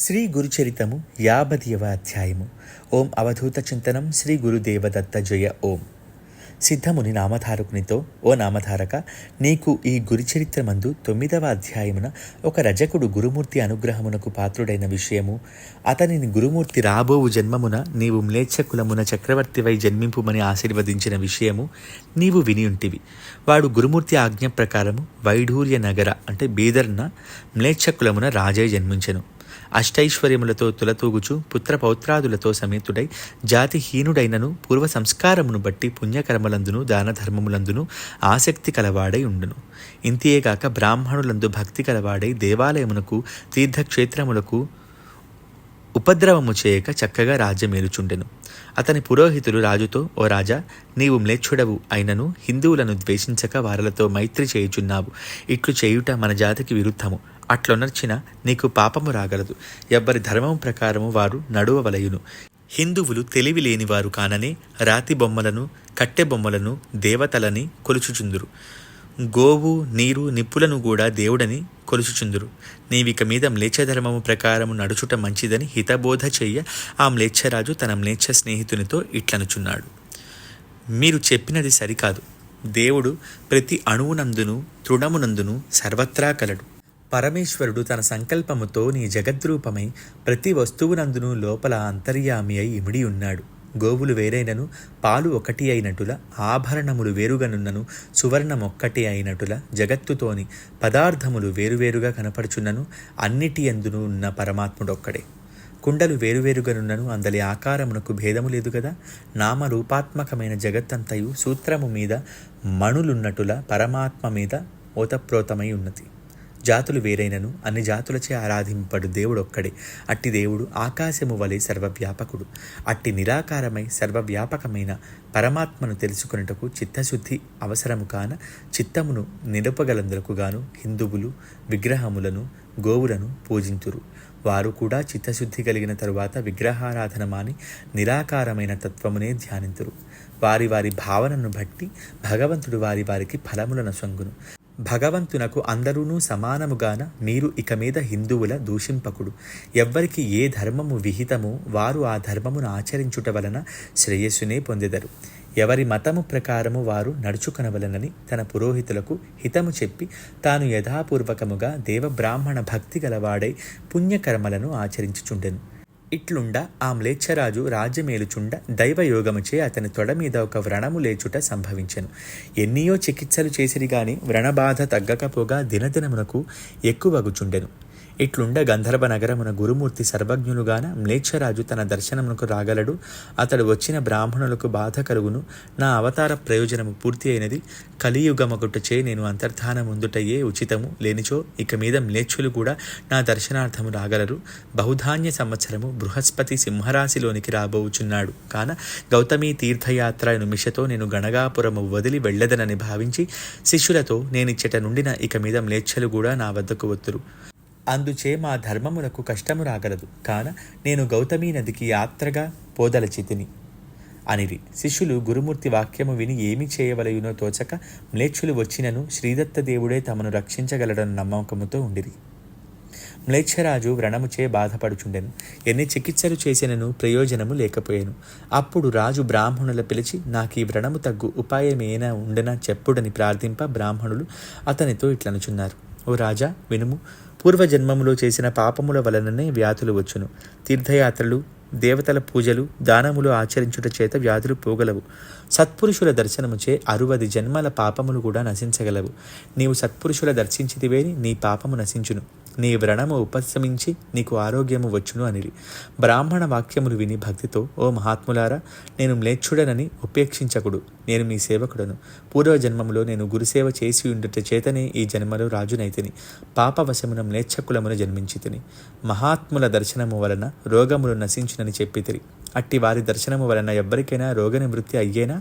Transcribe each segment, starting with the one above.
శ్రీ గురుచరితము యాభదియవ అధ్యాయము. ఓం అవధూత చింతనం శ్రీ గురుదేవదత్త జయ ఓం. సిద్ధముని నామధారకునితో ఓ నామధారక నీకు ఈ గురుచరిత్రమందు తొమ్మిదవ అధ్యాయమున ఒక రజకుడు గురుమూర్తి అనుగ్రహమునకు పాత్రుడైన విషయము అతనిని గురుమూర్తి రాబోవు జన్మమున నీవు మ్లేచ్ఛ కులమున చక్రవర్తివై జన్మింపుమని ఆశీర్వదించిన విషయము నీవు వినియుంటివి. వాడు గురుమూర్తి ఆజ్ఞ ప్రకారము వైఢూర్య నగర అంటే బీదర్న మ్లేచ్ఛ కులమున రాజై జన్మించెను. అష్టైశ్వర్యములతో తులతూగుచు పుత్ర పౌత్రాదులతో సమేతుడై జాతిహీనుడైనను పూర్వ సంస్కారమును బట్టి పుణ్యకర్మలందును దాన ధర్మములందును ఆసక్తి కలవాడై ఉండును. ఇంతియేగాక బ్రాహ్మణులందు భక్తి కలవాడై దేవాలయమునకు తీర్థక్షేత్రములకు ఉపద్రవము చేయక చక్కగా రాజ్యమేలుచుండెను. అతని పురోహితులు రాజుతో ఓ రాజా నీవు మ్లేచ్చుడవు అయినను హిందువులను ద్వేషించక వారలతో మైత్రి చేయుచున్నావు. ఇట్లు చేయుట మన జాతికి విరుద్ధము. అట్లొనర్చిన నీకు పాపము రాగలదు. ఎవ్వరి ధర్మం ప్రకారము వారు నడువవలయును. హిందువులు తెలివి లేనివారు కాననే రాతి బొమ్మలను కట్టె బొమ్మలను దేవతలని కొలుచుచుందురు. గోవు నీరు నిప్పులను కూడా దేవుడని కొలుచుచుందురు. నీవిక మీద మ్లేచ్ఛధర్మము ప్రకారము నడుచుట మంచిదని హితబోధ చెయ్య ఆ మ్లేచ్ఛరాజు తన మ్లేచ్ఛ స్నేహితునితో ఇట్లనుచున్నాడు. మీరు చెప్పినది సరికాదు. దేవుడు ప్రతి అణువునందును తృణమునందును సర్వత్రా కలడు. పరమేశ్వరుడు తన సంకల్పముతో నీ జగద్రూపమై ప్రతి వస్తువునందును లోపల అంతర్యామి అయి ఇమిడి ఉన్నాడు. గోవులు వేరైనను పాలు ఒకటి అయినటుల ఆభరణములు వేరుగనున్నను సువర్ణమొక్కటి అయినటుల జగత్తుతోని పదార్థములు వేరువేరుగా కనపడుచున్నను అన్నిటి ఎందును ఉన్న పరమాత్ముడొక్కడే. కుండలు వేరువేరుగనున్నను అందలి ఆకారమునకు భేదము లేదు కదా నామరూపాత్మకమైన జగత్తంతయు సూత్రము మీద మణులున్నటుల పరమాత్మ మీద ఓతప్రోతమై ఉన్నది జాతులు వేరైనను అన్ని జాతులచే ఆరాధింపడు దేవుడు ఒక్కడే అట్టి దేవుడు ఆకాశము వలె సర్వవ్యాపకుడు. అట్టి నిరాకారమై సర్వవ్యాపకమైన పరమాత్మను తెలుసుకున్నటకు చిత్తశుద్ధి అవసరము కాన చిత్తమును నిలుపగలందరకు గాను హిందువులు విగ్రహములను గోవులను పూజింతురు. వారు కూడా చిత్తశుద్ధి కలిగిన తరువాత విగ్రహారాధన మాని నిరాకారమైన తత్వమునే ధ్యానింతురు. వారి వారి భావనను బట్టి భగవంతుడు వారి వారికి ఫలములను సొంగును. భగవంతునకు అందరూనూ సమానముగాన మీరు ఇక మీద హిందువుల దూషింపకుడు. ఎవ్వరికి ఏ ధర్మము విహితమో వారు ఆ ధర్మమును ఆచరించుట వలన శ్రేయస్సునే పొందెదరు. ఎవరి మతము ప్రకారము వారు నడుచుకొనవలనని తన పురోహితులకు హితము చెప్పి తాను యథాపూర్వకముగా దేవబ్రాహ్మణ భక్తి గలవాడై పుణ్యకర్మలను ఆచరించుచుండెను. ఇట్లుండ ఆ మ్లేచ్ఛరాజు రాజ్యమేలుచుండ దైవయోగముచే అతని తొడ మీద ఒక వ్రణము లేచుట సంభవించెను. ఎన్నియో చికిత్సలు చేసిరి గాని వ్రణబాధ తగ్గకపోగా దినదినమునకు ఎక్కువగుచుండెను. ఇట్లుండ గంధర్వ నగరమున గురుమూర్తి సర్వజ్ఞులుగాన మ్లేచ్ఛరాజు తన దర్శనమునకు రాగలడు. అతడు వచ్చిన బ్రాహ్మణులకు బాధ కలుగును. నా అవతార ప్రయోజనము పూర్తి అయినది. కలియుగమగుటచే నేను అంతర్ధానముందుటయే ఉచితము. లేనిచో ఇక మీద మ్లేచ్ఛులు కూడా నా దర్శనార్థము రాగలరు. బహుధాన్య సంవత్సరము బృహస్పతి సింహరాశిలోనికి రాబోచున్నాడు. కాన గౌతమి తీర్థయాత్ర నిమిషతో నేను గణగాపురము వదిలి వెళ్ళదనని భావించి శిష్యులతో నేనిచ్చట నుండిన ఇక మీద మ్లేచ్ఛలు కూడా నా వద్దకు వత్తురు. అందుచే మా ధర్మములకు కష్టము రాగలదు. కాన నేను గౌతమీ నదికి యాత్రగా పోదలచితిని. అనిరి శిష్యులు గురుమూర్తి వాక్యము విని ఏమి చేయవలయునో తోచక మ్లేచ్ఛులు వచ్చినను శ్రీదత్త దేవుడే తమను రక్షించగలడన్న నమ్మకముతో ఉండిరి. మ్లేచ్ఛరాజు వ్రణముచే బాధపడుచుండెను. ఎన్ని చికిత్సలు చేసినను ప్రయోజనము లేకపోయాను. అప్పుడు రాజు బ్రాహ్మణుల పిలిచి నాకు ఈ వ్రణము తగ్గు ఉపాయమేనా ఉండనా చెప్పుడని ప్రార్థింప బ్రాహ్మణులు అతనితో ఇట్లనుచున్నారు. ఓ రాజా వినుము పూర్వజన్మములో చేసిన పాపముల వలననే వ్యాధులు వచ్చును. తీర్థయాత్రలు దేవతల పూజలు దానములు ఆచరించుట చేత వ్యాధులు పోగలవు. సత్పురుషుల దర్శనముచే అరువది జన్మల పాపములు కూడా నశించగలవు. నీవు సత్పురుషుల దర్శించితివేని నీ పాపము నశించును. నీ వ్రణము ఉపశమించి నీకు ఆరోగ్యము వచ్చును అనిరి. బ్రాహ్మణ వాక్యములు విని భక్తితో ఓ మహాత్ములారా నేను మ్లేచ్ఛుడనని ఉపేక్షించకుడు. నేను మీ సేవకుడను. పూర్వజన్మములో నేను గురుసేవ చేసి ఉండుట చేతనే ఈ జన్మలో రాజునైతిని. పాపవశమున మ్లేచ్ఛకులమున జన్మించితిని. మహాత్ముల దర్శనము వలన రోగములు నశించునని చెప్పితిరి. అట్టి వారి దర్శనము వలన ఎవ్వరికైనా రోగ నివృత్తి అయ్యేనా?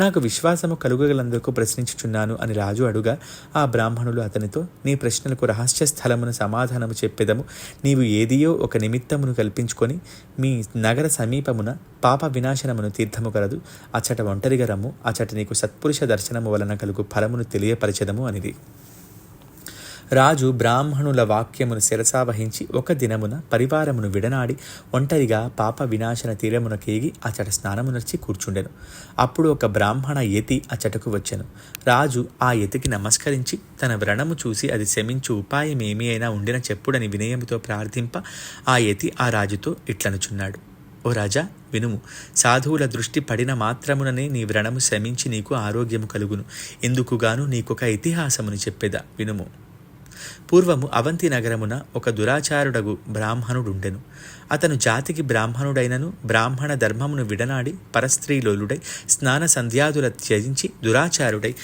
నాకు విశ్వాసము కలుగలందుకు ప్రశ్నించుచున్నాను అని రాజు అడుగా ఆ బ్రాహ్మణులు అతనితో నీ ప్రశ్నలకు రహస్య స్థలమును సమా సమాధానము చెప్పెదము. నీవు ఏదియో ఒక నిమిత్తమును కల్పించుకొని మీ నగర సమీపమున పాప వినాశనమును తీర్థము కలదు. అచ్చట ఒంటరిగా రమ్ము. అచ్చట నీకు సత్పురుష దర్శనము వలన కలుగు ఫలమును తెలియపరచదము అనిది. రాజు బ్రాహ్మణుల వాక్యమును శిరసావహించి ఒక దినమున పరివారమును విడనాడి ఒంటరిగా పాప వినాశన తీరమున కేగి అచట స్నానమునర్చి కూర్చుండెను. అప్పుడు ఒక బ్రాహ్మణ యతి అచటకు వచ్చెను. రాజు ఆ యతికి నమస్కరించి తన వ్రణము చూసి అది శమించు ఉపాయం ఏమీ అయినా ఉండిన చెప్పుడని వినయముతో ప్రార్థింప ఆ యతి ఆ రాజుతో ఇట్లనుచున్నాడు. ఓ రాజా వినుము. సాధువుల దృష్టి పడిన మాత్రముననే నీ వ్రణము శమించి నీకు ఆరోగ్యము కలుగును. ఇందుకుగాను నీకొక ఇతిహాసమును చెప్పేదా వినుము. పూర్వము అవంతి నగరమున ఒక దురాచారుడగు బ్రాహ్మణుడుండెను. అతను జాతికి బ్రాహ్మణుడైనను బ్రాహ్మణ ధర్మమును విడనాడి పరస్త్రీలోలుడై స్నాన సంధ్యాదుల త్యజించి దురాచారుడై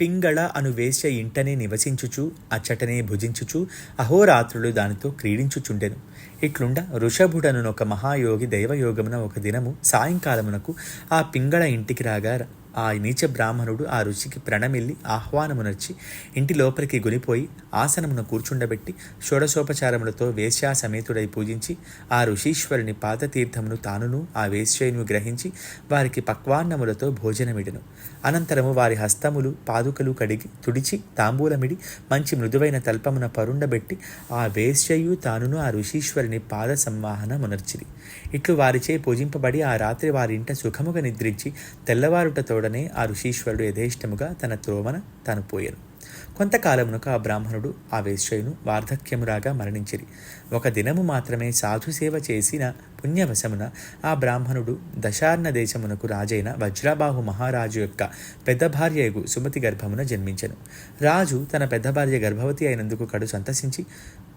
పింగళ అను వేశ్య ఇంటనే నివసించుచు అచ్చటనే భుజించుచు అహోరాత్రులు దానితో క్రీడించుచుండెను. ఇట్లుండ ఋషభుడను ఒక మహాయోగి దైవయోగమున ఒక దినము సాయంకాలమునకు ఆ పింగళ ఇంటికి రాగా ఆ నీచ బ్రాహ్మణుడు ఆ రుచికి ప్రణమిల్లి ఆహ్వానమునర్చి ఇంటి లోపలికి గునిపోయి ఆసనమున కూర్చుండబెట్టి షోడశోపచారములతో వేశ్యా సమేతుడై పూజించి ఆ ఋషీశ్వరుని పాదతీర్థమును తానును ఆ వేశ్యయును గ్రహించి వారికి పక్వాన్నములతో భోజనమిడను. అనంతరము వారి హస్తములు పాదుకలు కడిగి తుడిచి తాంబూలమిడి మంచి మృదువైన తల్పమున పరుండబెట్టి ఆ వేశ్యయు తానును ఆ ఋషీశ్వరుని పాద సంవాహనమునర్చిరి ఇట్లు వారిచే పూజింపబడి ఆ రాత్రి వారింట సుఖముగా నిద్రించి తెల్లవారుట తోడనే ఆ ఋషీశ్వరుడు యథేష్టముగా తన త్రోమన తాను పోయాను. కొంతకాలమునకు ఆ బ్రాహ్మణుడు ఆ వేశ్యయును వార్ధక్యమురాగా మరణించిరి. ఒక దినము మాత్రమే సాధు సేవ చేసిన పుణ్యవశమున ఆ బ్రాహ్మణుడు దశార్ణ దేశమునకు రాజైన వజ్రాబాహు మహారాజు యొక్క పెద్ద భార్యకు సుమతి గర్భమున జన్మించను. రాజు తన పెద్ద భార్య గర్భవతి అయినందుకు కడు సంతసించి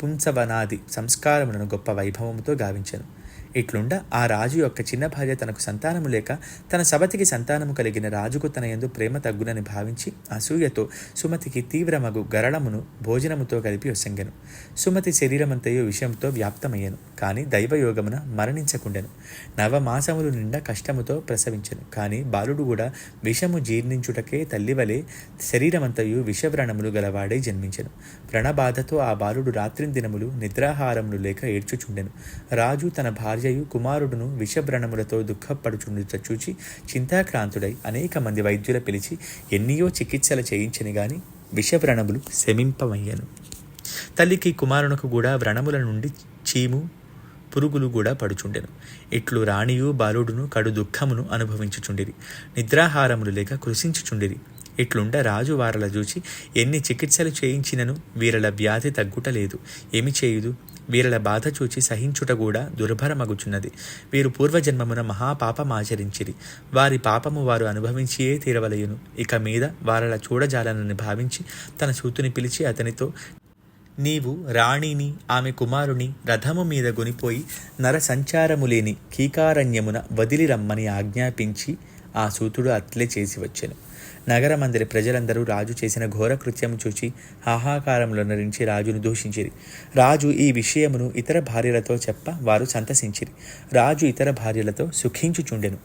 పుంసవనాది సంస్కారములను గొప్ప వైభవముతో గావించను. ఇట్లుండ ఆ రాజు యొక్క చిన్న భార్య తనకు సంతానము లేక తన సబతికి సంతానము కలిగిన రాజుకు తన ఎందు ప్రేమ తగ్గునని భావించి అసూయతో సుమతికి తీవ్రమగు గరళమును భోజనముతో కలిపి వసంగెను సుమతి శరీరమంతయు విషయంతో వ్యాప్తమయ్యను కానీ దైవయోగమున మరణించకుండెను. నవమాసములు నిండా కష్టముతో ప్రసవించెను కానీ బాలుడు కూడా విషము జీర్ణించుటకే తల్లివలే శరీరమంతయు విషవ్రణములు గలవాడే జన్మించెను. వ్రణబాధతో ఆ బాలుడు రాత్రిందినములు నిద్రాహారములు లేక ఏడ్చుచుండెను. రాజు తన భార్య భార్యయు కుమారుడును విషభ్రణములతో దుఃఖపడుచుండుట చూచి చింతాక్రాంతుడై అనేక మంది వైద్యుల పిలిచి ఎన్నియో చికిత్సలు చేయించని గాని విషవ్రణములు శమింపమయ్యను. తల్లికి కుమారునకు కూడా వ్రణముల నుండి చీము పురుగులు కూడా పడుచుండెను. ఇట్లు రాణియు బాలుడును కడు దుఃఖమును అనుభవించుచుండిరి నిద్రాహారములు లేక కృషించుచుండిరి ఇట్లుండ రాజు వారల చూచి ఎన్ని చికిత్సలు చేయించినను వీరల వ్యాధి తగ్గుటలేదు ఏమి చేయుదు? వీరల బాధ చూచి సహించుట కూడా దుర్భరమగుచున్నది. వీరు పూర్వజన్మమున మహాపాపమాచరించిరి వారి పాపము వారు అనుభవించియే తీరవలయును. ఇక మీద వారల చూడజాలనని భావించి తన సూతుని పిలిచి అతనితో నీవు రాణిని ఆమె కుమారుని రథము మీద గొనిపోయి నరసంచారము లేని కీకారణ్యమున వదిలి రమ్మని ఆజ్ఞాపించి ఆ సూతుడు అట్లే చేసి వచ్చెను నగరమందరి ప్రజలందరూ రాజు చేసిన ఘోర కృత్యము చూచి హాహాకారంలో నరించి రాజును దూషించిరి. రాజు ఈ విషయమును ఇతర భార్యలతో చెప్ప వారు సంతసించిరి. రాజు ఇతర భార్యలతో సుఖించుచుండెను.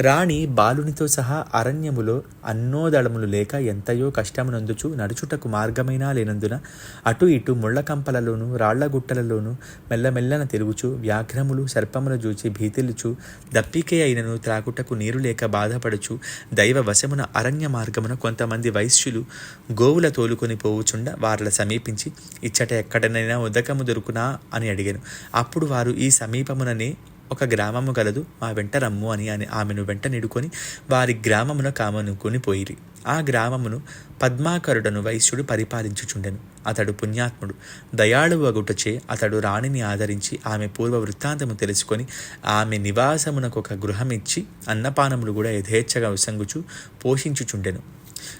రాణి బాలునితో సహా అరణ్యములో అన్నోదళములు లేక ఎంతయో కష్టమునందుచు నడుచుటకు మార్గమైనా లేనందున అటు ఇటు ముళ్ళకంపలలోనూ రాళ్ళగుట్టలలోనూ మెల్లమెల్లన తిరుగుచు వ్యాఘ్రములు సర్పములు చూచి భీతిల్లుచు దప్పికే అయినను త్రాగుటకు నీరు లేక బాధపడుచు దైవ వశమున అరణ్య మార్గమున కొంతమంది వైశ్యులు గోవుల తోలుకొని పోవుచుండ వార్ల సమీపించి ఇచ్చట ఎక్కడనైనా ఉదకము దొరుకునా అని అడిగాను. అప్పుడు వారు ఈ సమీపముననే ఒక గ్రామము గలదు. మా వెంట రమ్ము అని అని ఆమెను వెంట నిడుకొని వారి గ్రామమున కామనుకొని పోయిరి. ఆ గ్రామమును పద్మాకరుడను వైశ్యుడు పరిపాలించుచుండెను. అతడు పుణ్యాత్ముడు. దయాళువగుటచే అతడు రాణిని ఆదరించి ఆమె పూర్వ వృత్తాంతము తెలుసుకొని ఆమె నివాసమునకు ఒక గృహమిచ్చి అన్నపానములు కూడా యథేచ్ఛగా విసంగుచు పోషించుచుండెను.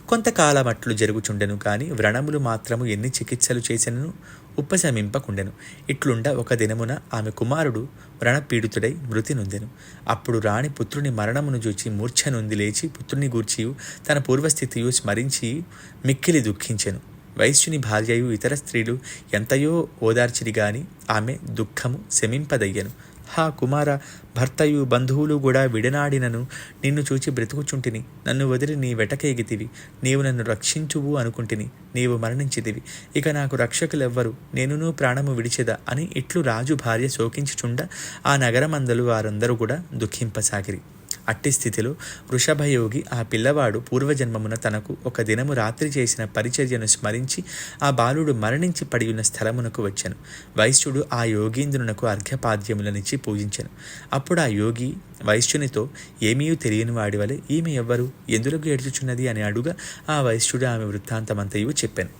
కొంతకాలం అట్లు జరుగుచుండెను కానీ వ్రణములు మాత్రము ఎన్ని చికిత్సలు చేసినను? ఉపశమింపకుండెను. ఇట్లుండ ఒక దినమున ఆమె కుమారుడు వ్రణపీడితుడై మృతి నొందెను. అప్పుడు రాణి పుత్రుని మరణమును చూచి మూర్ఛ నొంది లేచి పుత్రుని గూర్చియు తన పూర్వస్థితియు స్మరించి మిక్కిలి దుఃఖించెను. వైశ్యుని భార్యయు ఇతర స్త్రీలు ఎంతయో ఓదార్చిరి గాని ఆమె దుఃఖము శమింపదయ్యను. హా కుమార భర్తయు బంధువులు కూడా విడనాడినను నిన్ను చూచి బ్రతుకుచుంటిని. నన్ను వదిలి నీ వెటకేగితివి నీవు నన్ను రక్షించువు అనుకుంటిని. నీవు మరణించితివి. ఇక నాకు రక్షకులెవ్వరు. నేనును ప్రాణము విడిచెదా అని ఇట్లు రాజు భార్య శోకించుచుండ ఆ నగరమందలు వారందరూ కూడా దుఃఖింపసాగిరి. అట్టి స్థితిలో వృషభయోగి ఆ పిల్లవాడు పూర్వజన్మమున తనకు ఒక దినము రాత్రి చేసిన పరిచర్యను స్మరించి ఆ బాలుడు మరణించి పడి ఉన్న స్థలమునకు వచ్చాను. వైశ్యుడు ఆ యోగీంద్రునకు అర్ఘ్యపాద్యములనిచ్చి పూజించాను. అప్పుడు ఆ యోగి వైశ్యునితో ఏమీ తెలియని వాడి వలె ఈమె ఎవ్వరు? ఎందులకు ఏడ్చుచున్నది? అని అడుగా ఆ వైశ్యుడు ఆమె వృత్తాంతమంతయు చెప్పాను.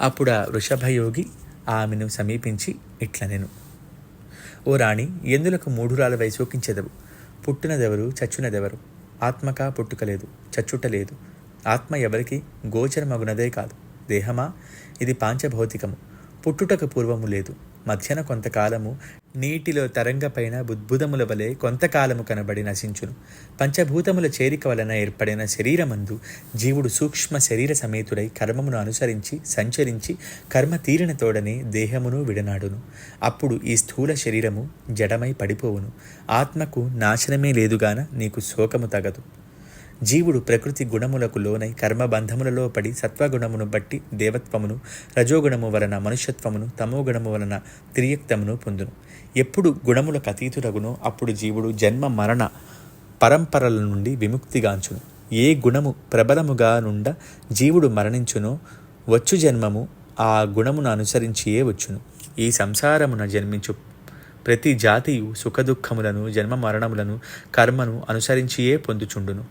అప్పుడు ఆ వృషభయోగి ఆమెను సమీపించి ఇట్ల నేను ఓ రాణి ఎందులకు మూఢురాల వైశోకించెదవు? పుట్టినదెవరు? చచ్చునదెవరు? ఆత్మక పుట్టుకలేదు చచ్చుటలేదు. ఆత్మ ఎవరికి? గోచరమగునదే కాదు. దేహమా? ఇది పాంచభౌతికము. పుట్టుటకు పూర్వము లేదు. మధ్యన కొంతకాలము నీటిలో తరంగపైన బుద్భుదముల వలె కొంతకాలము కనబడి నశించును. పంచభూతముల చేరిక వలన ఏర్పడిన శరీరమందు జీవుడు సూక్ష్మ శరీర సమేతుడై కర్మమును అనుసరించి సంచరించి కర్మ తీరిన తోడనే దేహమును విడనాడును. అప్పుడు ఈ స్థూల శరీరము జడమై పడిపోవును. ఆత్మకు నాశనమే లేదుగాన నీకు శోకము తగదు. జీవుడు ప్రకృతి గుణములకు లోనై కర్మబంధములలో పడి సత్వగుణమును బట్టి దేవత్వమును రజోగుణము వలన మనుష్యత్వమును తమోగుణము వలన త్రియక్తమును పొందును. ఎప్పుడు గుణములకు అతీతురగునో అప్పుడు జీవుడు జన్మ మరణ పరంపరల నుండి విముక్తిగాంచును. ఏ గుణము ప్రబలముగా నుండ జీవుడు మరణించునో వచ్చు జన్మము ఆ గుణమును అనుసరించియే వచ్చును. ఈ సంసారమున జన్మించు ప్రతి జాతియు సుఖదుఖములను జన్మ మరణములను కర్మను అనుసరించియే పొందుచుండును.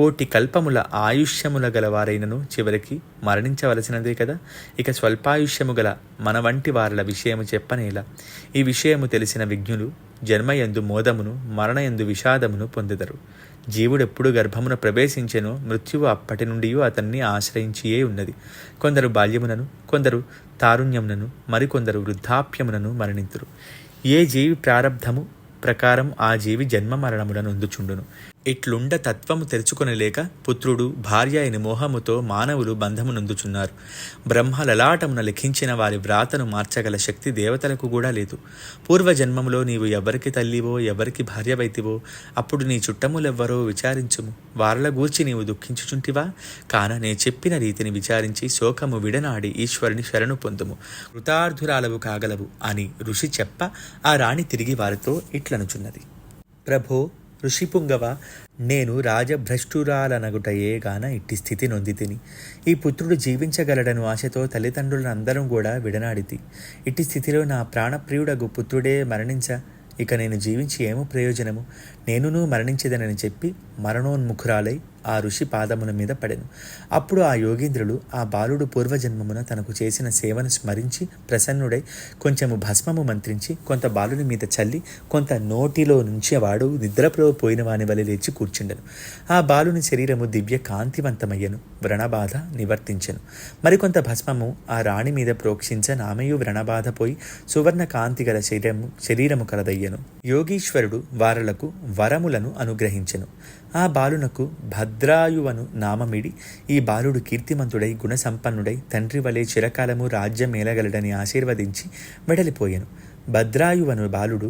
కోటి కల్పముల ఆయుష్యముల గలవారైనను చివరికి మరణించవలసినదే కదా. ఇక స్వల్పాయుష్యము గల మన వంటి వారల విషయము చెప్పనేలా. ఈ విషయము తెలిసిన విజ్ఞులు జన్మయందు మోదమును మరణయందు విషాదమును పొందుదరు. జీవుడెప్పుడు గర్భమున ప్రవేశించెనో మృత్యువు అప్పటి నుండి అతన్ని ఆశ్రయించియే ఉన్నది. కొందరు బాల్యమునను కొందరు తారుణ్యమునను మరికొందరు వృద్ధాప్యమునను మరణింతురు. ఏ జీవి ప్రారబ్ధము ప్రకారం ఆ జీవి జన్మ మరణములను అందుచుండును ఇట్లుండ తత్వము తెరుచుకొనలేక పుత్రుడు భార్య అయిన మోహముతో మానవులు బంధమునందుచున్నారు. బ్రహ్మ లలాటమున లిఖించిన వారి వ్రాతను మార్చగల శక్తి దేవతలకు కూడా లేదు. పూర్వజన్మములో నీవు ఎవరికి తల్లివో ఎవరికి భార్యవైతివో అప్పుడు నీ చుట్టములెవ్వరో విచారించుము. వారల గూర్చి నీవు దుఃఖించుచుంటివా? కాన నే చెప్పిన రీతిని విచారించి శోకము విడనాడి ఈశ్వరుని శరణు పొందుము. కృతార్థురాలవు కాగలవు అని ఋషి చెప్ప ఆ రాణి తిరిగి వారితో ఇట్లనుచున్నది. ప్రభో ఋషిపుంగవ నేను రాజభ్రష్టురాలనగుటయే గాన ఇట్టి స్థితి నొంది తిని ఈ పుత్రుడు జీవించగలడను ఆశతో తల్లిదండ్రులందరం కూడా విడనాడితి. ఇట్టి స్థితిలో నా ప్రాణప్రియుడగు పుత్రుడే మరణించ ఇక నేను జీవించి ఏమో ప్రయోజనము? నేనునూ మరణించేదనని చెప్పి మరణోన్ముఖురాలై ఆ ఋషి పాదముల మీద పడెను. అప్పుడు ఆ యోగీంద్రుడు ఆ బాలుడు పూర్వజన్మమున తనకు చేసిన సేవను స్మరించి ప్రసన్నుడై కొంచెము భస్మము మంత్రించి కొంత బాలుని మీద చల్లి కొంత నోటిలో నుంచి వాడు నిద్రలో పోయిన వాని వలె లేచి కూర్చుండెను. ఆ బాలుని శరీరము దివ్య కాంతివంతమయ్యను. వ్రణబాధ నివర్తించెను. మరికొంత భస్మము ఆ రాణి మీద ప్రోక్షించ నామయు వ్రణబాధ పోయి సువర్ణ కాంతి గల శరీరము శరీరము కలదయ్యను. యోగీశ్వరుడు వారలకు వరములను అనుగ్రహించెను. ఆ బాలునకు భద్రాయువను నామమిడి ఈ బాలుడు కీర్తిమంతుడై గుణసంపన్నుడై తండ్రి వలె చిరకాలము రాజ్యమేలగలడని ఆశీర్వదించి వెడలిపోయాను భద్రాయువను బాలుడు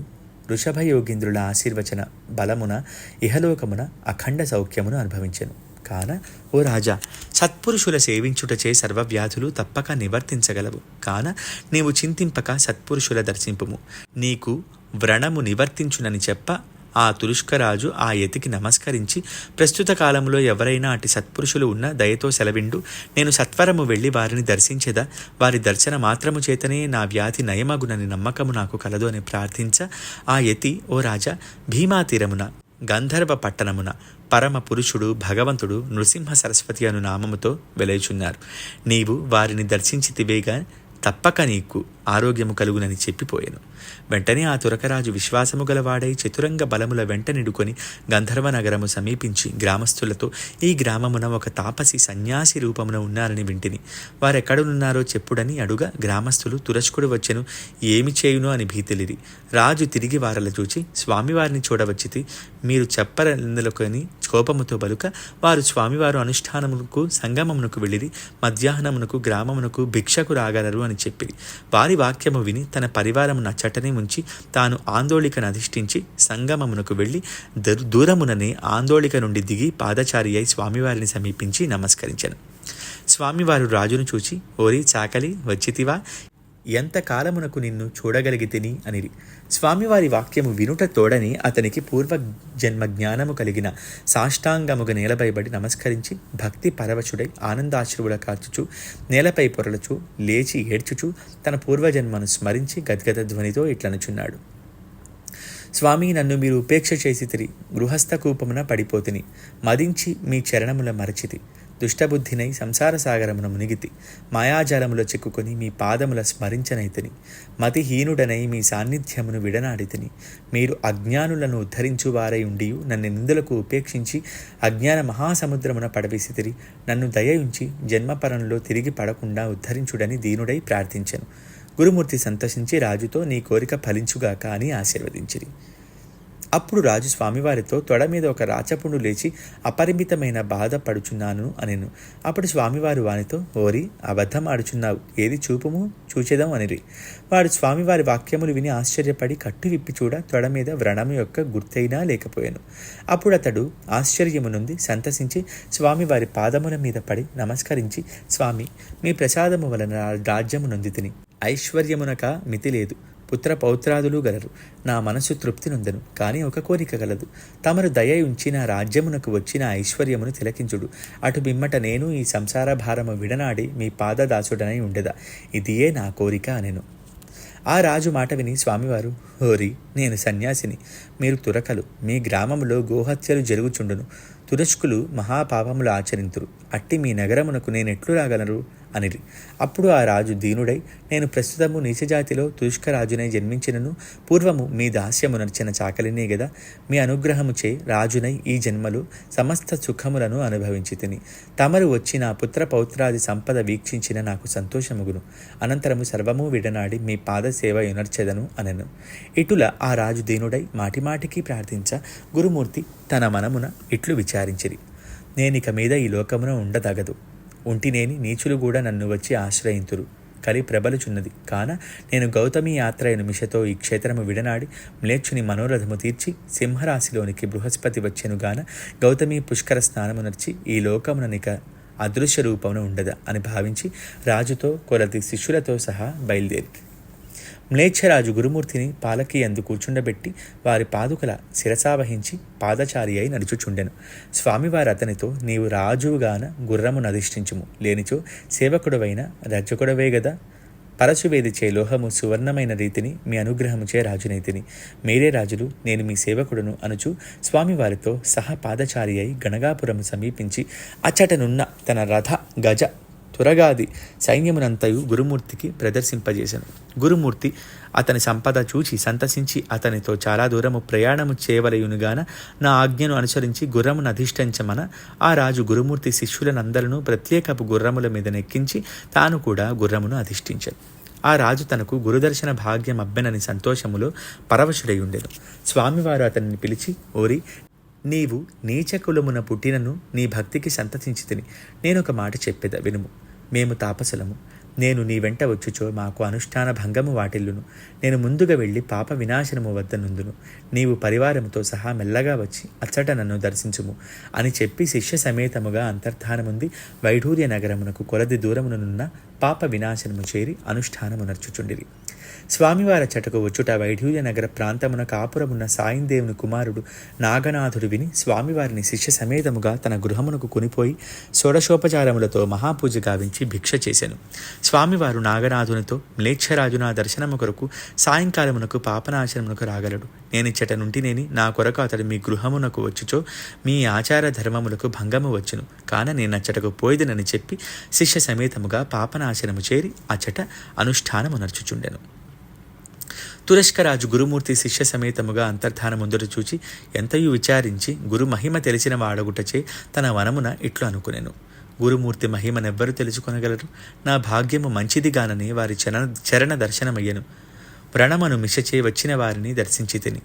వృషభయోగీంద్రుల ఆశీర్వచన బలమున ఇహలోకమున అఖండ సౌఖ్యమును అనుభవించెను. కాన ఓ రాజా సత్పురుషుల సేవించుటచే సర్వవ్యాధులు తప్పక నివర్తించగలవు. కాన నీవు చింతింపక సత్పురుషుల దర్శింపుము. నీకు వ్రణము నివర్తించునని చెప్ప ఆ తురుష్కరాజు ఆ యతికి నమస్కరించి ప్రస్తుత కాలంలో ఎవరైనా అటు సత్పురుషులు ఉన్న దయతో సెలవిండు. నేను సత్వరము వెళ్ళి వారిని దర్శించేదా? వారి దర్శన మాత్రము చేతనే నా వ్యాధి నయమగునని నమ్మకము నాకు కలదు అని ప్రార్థించ. ఆ యతి ఓ రాజా భీమాతీరమున గంధర్వ పట్టణమున పరమ పురుషుడు భగవంతుడు నృసింహ సరస్వతి అను నామముతో వెలయుచున్నారు. నీవు వారిని దర్శించితివేగా తప్పక నీకు ఆరోగ్యము కలుగునని చెప్పిపోయాను. వెంటనే ఆ తురకరాజు విశ్వాసము గలవాడై చతురంగ బలముల వెంట నిడుకొని గంధర్వ నగరము సమీపించి గ్రామస్తులతో ఈ గ్రామమున ఒక తాపసి సన్యాసి రూపమున ఉన్నారని వింటిని. వారెక్కడున్నారో చెప్పుడని అడుగా గ్రామస్తులు తురచుకుడు వచ్చెను ఏమి చేయును అని భీతిలిరి. రాజు తిరిగి వారల చూచి స్వామివారిని చూడవచ్చితి మీరు చెప్పరందులకొని కోపముతో బలుక వారు స్వామివారు అనుష్ఠానమునకు సంగమమునకు వెళ్ళిరి మధ్యాహ్నమునకు గ్రామమునకు భిక్షకు రాగలరు అని చెప్పిరి. వారి వాక్యము విని తన పరివారము నచ్చటనే ఉంచి తాను ఆందోళికను అధిష్ఠించి సంగమమునకు వెళ్ళి దూరముననే ఆందోళిక నుండి దిగి పాదచారి అయి స్వామివారిని సమీపించి నమస్కరించాను. స్వామివారు రాజును చూచి ఓరి చాకలి వచ్చితివా? ఎంత కాలమునకు నిన్ను చూడగలిగితిని అనిరి. స్వామివారి వాక్యము వినుట తోడని అతనికి పూర్వ జన్మ జ్ఞానము కలిగిన సాష్టాంగముగ నేలపైబడి నమస్కరించి భక్తి పరవశుడై ఆనందాశ్రువుల కాచుచు నేలపై పొరలుచు లేచి ఏడ్చుచు తన పూర్వజన్మను స్మరించి గద్గద ధ్వనితో ఇట్లనుచున్నాడు. స్వామి నన్ను మీరు ఉపేక్ష చేసి తిరి గృహస్థ కూపమున పడిపోతిని. మదించి మీ చరణముల మరచితి. దుష్టబుద్ధినై సంసార సాగరమున మునిగితి. మాయాజాలములో చిక్కుకొని మీ పాదముల స్మరించనైతిని. మతిహీనుడనై మీ సాన్నిధ్యమును విడనాడితిని. మీరు అజ్ఞానులను ఉద్ధరించువారై ఉండి నన్ను నిందులకు ఉపేక్షించి అజ్ఞాన మహాసముద్రమున పడవేసితిరి. నన్ను దయయుంచి జన్మపరంలో తిరిగి పడకుండా ఉద్ధరించుడని దీనుడై ప్రార్థించను. గురుమూర్తి సంతోషించి రాజుతో నీ కోరిక ఫలించుగాక అని ఆశీర్వదించిరి. అప్పుడు రాజు స్వామివారితో తొడ మీద ఒక రాచపుండు లేచి అపరిమితమైన బాధ పడుచున్నాను అనెను. అప్పుడు స్వామివారు వానితో ఓరి అబద్ధం ఆడుచున్నావు. ఏది చూపుము? చూచేదాం అనిరి. వాడు స్వామివారి వాక్యములు విని ఆశ్చర్యపడి కట్టు విప్పి చూడ తొడ మీద వ్రణము యొక్క గుర్తైనా లేకపోయాను. అప్పుడు అతడు ఆశ్చర్యము నుండి సంతసించి స్వామివారి పాదముల మీద పడి నమస్కరించి స్వామి మీ ప్రసాదము వలన రాజ్యము నొంది తిని ఐశ్వర్యమునక మితి లేదు. పుత్ర పౌత్రాదులు గలరు. నా మనసు తృప్తి నుందను కానీ ఒక కోరిక గలదు. తమరు దయ ఉంచి నా రాజ్యమునకు వచ్చిన ఐశ్వర్యమును తిలకించుడు. అటు బిమ్మట నేను ఈ సంసార భారము విడనాడి మీ పాదదాసుడనై ఉండదా. ఇదియే నా కోరిక అనెను. ఆ రాజు మాట విని స్వామివారు హోరి నేను సన్యాసిని. మీరు తురకలు. మీ గ్రామంలో గోహత్యలు జరుగుచుండును. తురష్కులు మహాపాపములు ఆచరింతురు. అట్టి మీ నగరమునకు నేనెట్లు రాగలరు? అనిరి. అప్పుడు ఆ రాజు దీనుడై నేను ప్రస్తుతము నీచజాతిలో తుష్కరాజునై జన్మించినను పూర్వము మీ దాస్యము నడిచిన చాకలినే గదా మీ అనుగ్రహము చే రాజునై ఈ జన్మలు సమస్త సుఖములను అనుభవించి తిని. తమరు వచ్చి నా పుత్ర పౌత్రాది సంపద వీక్షించిన నాకు సంతోషముగును. అనంతరము సర్వము విడనాడి మీ పాద సేవ యునర్చెదను అనెను. ఇటుల ఆ రాజు దీనుడై మాటిమాటికి ప్రార్థించ గురుమూర్తి తన మనమున ఇట్లు విచారించిరి. నేనిక మీద ఈ లోకమున ఉండదగదు. ఉంటినేని నీచులు కూడా నన్ను వచ్చి ఆశ్రయింతురు. కలి ప్రబలుచున్నది. కాన నేను గౌతమి యాత్ర అయిన మిషతో ఈ క్షేత్రము విడనాడి మ్లేచ్చుని మనోరథము తీర్చి సింహరాశిలోనికి బృహస్పతి వచ్చెనుగాన గౌతమి పుష్కర స్నానమునర్చి ఈ లోకముననిక అదృశ్య రూపమున ఉండదా అని భావించి రాజుతో కొలది శిష్యులతో సహా బయలుదేరి మ్లేచ్ఛరాజు గురుమూర్తిని పాలకి అందు కూర్చుండబెట్టి వారి పాదుకల శిరసావహించి పాదచారి అయి నడుచుచుండెను. స్వామివారు అతనితో నీవు రాజుగాన గుర్రము అధిష్ఠించుము. లేనిచో సేవకుడవైన రజకుడవే గదా. పరశువేదిచే లోహము సువర్ణమైన రీతిని మీ అనుగ్రహముచే రాజునైతిని. మీరే రాజులు నేను మీ సేవకుడును అనుచు. స్వామివారితో సహా పాదచారి అయి గణగాపురము సమీపించి అచ్చటనున్న తన రథ గజ త్వరగాది సైన్యమునంతయు గురుమూర్తికి ప్రదర్శింపజేశాను గురుమూర్తి అతని సంపద చూచి సంతసించి అతనితో చాలా దూరము ప్రయాణము చేయవలయునుగాన నా ఆజ్ఞను అనుసరించి గుర్రమును అధిష్ఠించమన ఆ రాజు గురుమూర్తి శిష్యులనందరూ ప్రత్యేకపు గుర్రముల మీద నెక్కించి తాను కూడా గుర్రమును అధిష్ఠించాను. ఆ రాజు తనకు గురుదర్శన భాగ్యం అబ్బెనని సంతోషములో పరవశుడై ఉండెను. స్వామివారు అతనిని పిలిచి ఓరి నీవు నీచకులమున పుట్టినను నీ భక్తికి సంతతించి తిని. నేనొక మాట చెప్పేద వినుము. మేము తాపసులము. నేను నీ వెంట వచ్చుచో మాకు అనుష్ఠాన భంగము వాటిల్లును. నేను ముందుగా వెళ్ళి పాప వినాశనము వద్ద నుందును. నీవు పరివారముతో సహా మెల్లగా వచ్చి అచ్చట నన్ను దర్శించుము. అని చెప్పి శిష్య సమేతముగా అంతర్ధానముంది వైఢూర్య నగరమునకు కొలది దూరముననున్న పాప వినాశనము చేరి అనుష్ఠానము నర్చుచుండిరి స్వామివార చటకు వచ్చుట వైఢూర్య నగర ప్రాంతమున కాపురమున్న సాయిందేవుని కుమారుడు నాగనాథుడు విని స్వామివారిని శిష్య సమేతముగా తన గృహమునకు కొనిపోయి షోడశోపచారములతో మహాపూజ గావించి భిక్ష చేశాను స్వామివారు నాగనాథునితో మ్లేచ్ఛరాజు నా దర్శనము కొరకు సాయంకాలమునకు పాపనాశనమునకు రాగలడు. నేనిచ్చట నుంటినేని నా కొరకు అతడు మీ గృహమునకు వచ్చుచో మీ ఆచార ధర్మములకు భంగము వచ్చును. కాన నేను నేనచ్చటకు పోయిదనని చెప్పి శిష్య సమేతముగా పాపనాశనము చేరి అచట అనుష్ఠానము నడుచుచుండెను. తురష్కరాజు గురుమూర్తి శిష్య సమేతముగా అంతర్ధాన ముందర చూచి ఎంతయు విచారించి గురు మహిమ తెలిసిన వాడగుటచే తన వనమున ఇట్లు అనుకునెను. గురుమూర్తి మహిమనెవ్వరు తెలుసుకొనగలరు? నా భాగ్యము మంచిదిగానని వారి చరణ చరణ దర్శనమయ్యను. వ్రణమను మిషచే వచ్చిన వారిని దర్శించి తిని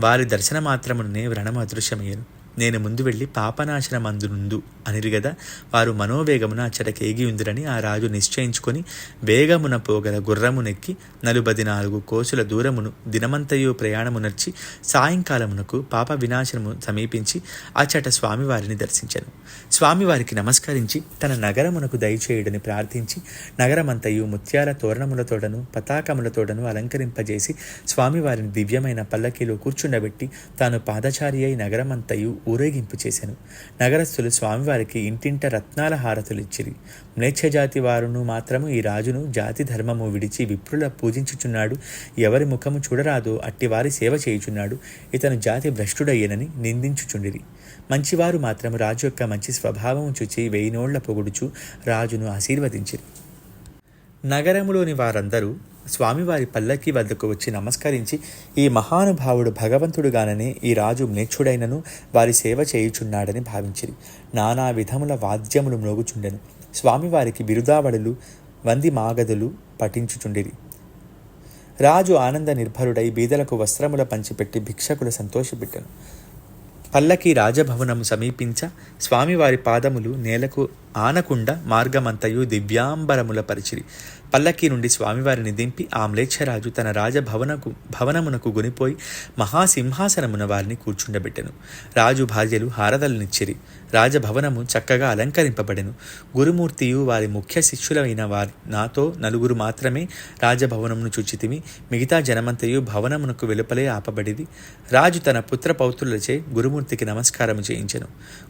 వారి దర్శన మాత్రమునే వ్రణము అదృశ్యమయ్యను. నేను ముందు వెళ్ళి పాపనాశనమందునుందు అనిరు గదా. వారు మనోవేగమున అచ్చటకేగి ఉందిరని ఆ రాజు నిశ్చయించుకొని వేగమున పోగల గుర్రమునెక్కి నలుబది నాలుగు కోసుల దూరమును దినమంతయు ప్రయాణమునర్చి సాయంకాలమునకు పాప వినాశనము సమీపించి అచ్చట స్వామివారిని దర్శించను. స్వామివారికి నమస్కరించి తన నగరమునకు దయచేయుడని ప్రార్థించి నగరమంతయు ముత్యాల తోరణములతోడను పతాకములతోడను అలంకరింపజేసి స్వామివారిని దివ్యమైన పల్లకీలో కూర్చుండబెట్టి తాను పాదచారి అయి నగరమంతయు ఊరేగింపు చేశాను. నగరస్థులు స్వామివారికి ఇంటింట రత్నాల హారతులు ఇచ్చిరి. మ్లేచ్ఛజాతి వారును మాత్రము ఈ రాజును జాతి ధర్మము విడిచి విప్రుల పూజించుచున్నాడు. ఎవరి ముఖము చూడరాదో అట్టివారి సేవ చేయుచున్నాడు. ఇతను జాతి భ్రష్టుడయ్యనని నిందించుచుండిరి. మంచివారు మాత్రం రాజు యొక్క మంచి స్వభావము చూచి వెయ్యినోళ్ళ పొగుడుచు రాజును ఆశీర్వదించిరి. నగరములోని వారందరూ స్వామివారి పల్లకి వద్దకు వచ్చి నమస్కరించి ఈ మహానుభావుడు భగవంతుడుగాననే ఈ రాజు మ్లేచ్ఛుడైనను వారి సేవ చేయుచున్నాడని భావించిరి. నానా విధముల వాద్యములు మ్రోగుచుండెను. స్వామివారికి బిరుదావళులు వంది మాగదులు పఠించుచుండిరి. రాజు ఆనంద నిర్భరుడై బీదలకు వస్త్రముల పంచిపెట్టి భిక్షకుల సంతోషపెట్టెను. పల్లకి రాజభవనము సమీపించ స్వామివారి పాదములు నేలకు ఆనకుండా మార్గమంతయు దివ్యాంబరముల పరిచిరి. పల్లకి నుండి స్వామివారిని దింపి ఆ మ్లేచ్ఛరాజు తన రాజభవనకు భవనమునకు గునిపోయి మహాసింహాసనమున వారిని కూర్చుండబెట్టెను. రాజు భార్యలు హారదలనిచ్చిరి. రాజభవనము చక్కగా అలంకరింపబడెను. గురుమూర్తియు వారి ముఖ్య శిష్యులైన వారి నాతో నలుగురు మాత్రమే రాజభవనమును చూచితిమి. మిగతా జనమంతయు భవనమునకు వెలుపలే ఆపబడిది. రాజు తన పుత్ర పౌత్రులచే గురుమూర్తికి నమస్కారము చేయించెను.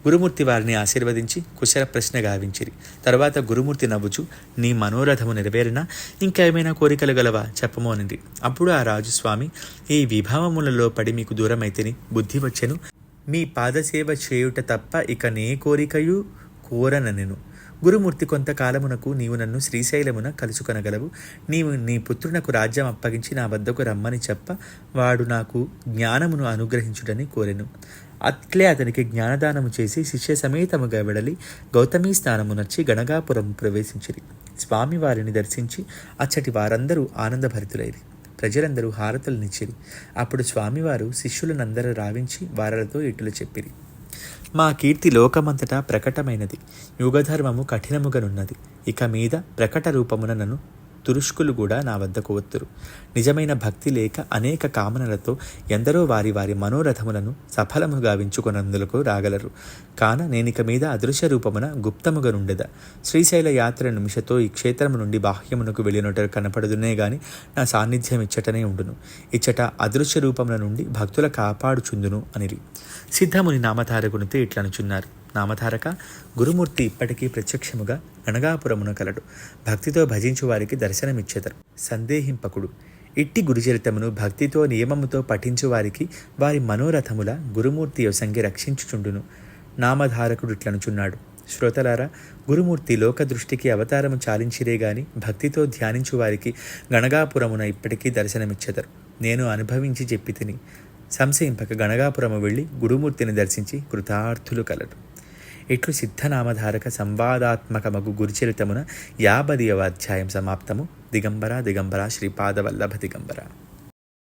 గురుమూర్తి వారిని ఆశీర్వదించి కుశల ప్రశ్న గావించిరి. తర్వాత గురుమూర్తి నవ్వుచు నీ మనోరథము నెరవేరినా? ఇంకా ఏమైనా కోరికలు గలవా? చెప్పము అప్పుడు ఆ రాజు స్వామి ఈ విభావములలో పడి మీకు దూరమైతేని బుద్ధి వచ్చెను. మీ పాదసేవ చేయుట తప్ప ఇక నే కోరికయు కోరననెను. గురుమూర్తి కొంతకాలమునకు నీవు నన్ను శ్రీశైలమున కలుసుకొనగలవు. నీవు నీ పుత్రునకు రాజ్యం అప్పగించి నా వద్దకు రమ్మని చెప్ప వాడు నాకు జ్ఞానమును అనుగ్రహించుడని కోరెను. అట్లే అతనికి జ్ఞానదానము చేసి శిష్య సమేతముగా వెడలి గౌతమీ స్నానమునర్చి గణగాపురం ప్రవేశించిరి. స్వామివారిని దర్శించి అచ్చటి వారందరూ ఆనందభరితులైరి. ప్రజలందరూ హారతలనిచ్చిరి అప్పుడు స్వామివారు శిష్యులనందరూ రావించి వారలతో ఇటులు చెప్పిరి. మా కీర్తి లోకమంతటా ప్రకటమైనది. యుగధర్మము కఠినముగనున్నది. ఇక మీద ప్రకట రూపమున నన్ను తురుష్కులు కూడా నా వద్దకు వత్తురు. నిజమైన భక్తి లేక అనేక కామనలతో ఎందరో వారి వారి మనోరథములను సఫలము వించుకొనందులకు రాగలరు. కాన నేనిక మీద అదృశ్య రూపమున గుప్తముగా నుండెద. శ్రీశైల యాత్ర నిమిషతో ఈ క్షేత్రము నుండి బాహ్యమునకు వెళ్ళినట్టు కనపడుదునే గాని నా సాన్నిధ్యం ఇచ్చటనే ఉండును. ఇచ్చట అదృశ్య రూపముల నుండి భక్తుల కాపాడుచుందును అనిరి. సిద్ధముని నామధారకునితో ఇట్లనుచున్నారు. నామధారక గురుమూర్తి ఇప్పటికీ ప్రత్యక్షముగా గణగాపురమున కలడు. భక్తితో భజించు వారికి దర్శనమిచ్చేదరు. సందేహింపకుడు. ఇట్టి గురుచరితమును భక్తితో నియమముతో పఠించు వారికి వారి మనోరథముల గురుమూర్తి యొసంగి రక్షించుచుండును. నామధారకుడు ఇట్లనుచున్నాడు. శ్రోతలారా గురుమూర్తి లోక దృష్టికి అవతారము చాలించిరే గాని భక్తితో ధ్యానించు వారికి గణగాపురమున ఇప్పటికీ దర్శనమిచ్చెదరు. నేను అనుభవించి చెప్పి తిని. సంశయింపక గణగాపురము వెళ్ళి గురుమూర్తిని దర్శించి కృతార్థులు కలరు ఇట్లు సిద్ధనామధారక సంవాదాత్మకమగు గురుచరితమున యాబదియవ అధ్యాయం సమాప్తము దిగంబర దిగంబర శ్రీపాదవల్లభ దిగంబర